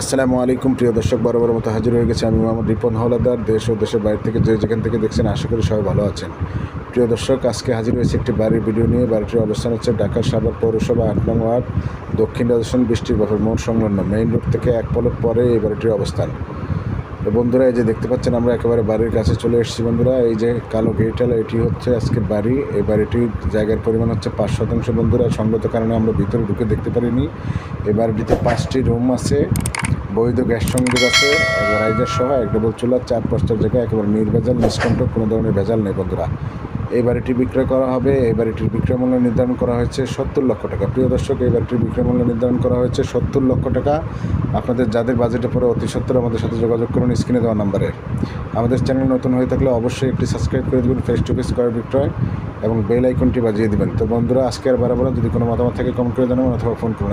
আসসালামু আলাইকুম, প্রিয় দর্শক বরাবর মতো হাজির হয়ে গেছে আমি মোহাম্মদ রিপন হলাদার দেশ ও দেশের বাইরে থেকে যে যেখান থেকে দেখছেন, আশা করি সবাই ভালো আছেন। প্রিয় দর্শক, আজকে হাজির হয়েছে একটি বাড়ির ভিডিও নিয়ে। বাড়িটির অবস্থান হচ্ছে ঢাকার সাভার পৌরসভা, আট নং ওয়ার্ড, দক্ষিণ রাজস্থান বৃষ্টির বাফের মোড় সংলগ্ন। মেইন রোড থেকে এক পলক পরে এই বাড়িটির অবস্থান। তো বন্ধুরা, এই যে দেখতে পাচ্ছেন, আমরা একেবারে বাড়ির কাছে চলে এসেছি বন্ধুরা। এই যে কালো গেটাল এটি হচ্ছে আজকে বাড়ি। এই বাড়িটির জায়গার পরিমাণ হচ্ছে পাঁচ শতাংশ বন্ধুরা। সঙ্গত কারণে আমরা ভিতরে ঢুকে দেখতে পারিনি। এই বাড়িটিতে পাঁচটি রুম আছে। বৈধ গ্যাস সংযোগ আছে রাইজার সহ এক ডবল চুলার চার পাঁচটার জায়গায় একেবারে নির্ভেজাল, নিষ্কণ্ঠ, কোনো ধরনের ভেজাল নেই বন্ধুরা। এই বাড়িটি বিক্রয় করা হবে, এই বাড়িটির বিক্রয় মূল্য নির্ধারণ করা হয়েছে সত্তর লক্ষ টাকা। প্রিয় দর্শক, এই বাড়িটির বিক্রয় মূল্য নির্ধারণ করা হয়েছে সত্তর লক্ষ টাকা। আপনাদের যাদের বাজেটে পড়ে অতি সত্তর, আমাদের সাথে যোগাযোগ করুন স্ক্রিনে দেওয়া নাম্বারে। আমাদের চ্যানেল নতুন হয়ে থাকলে অবশ্যই একটি সাবস্ক্রাইব করে দেবেন ফেস টু ফেস ক্রয় বিক্রয় এবং বেল আইকনটি বাজিয়ে দেবেন। তো বন্ধুরা, আজকে আর বারাবার যদি কোনো মতামত থাকে কমেন্ট করে জানাবেন অথবা ফোন করুন।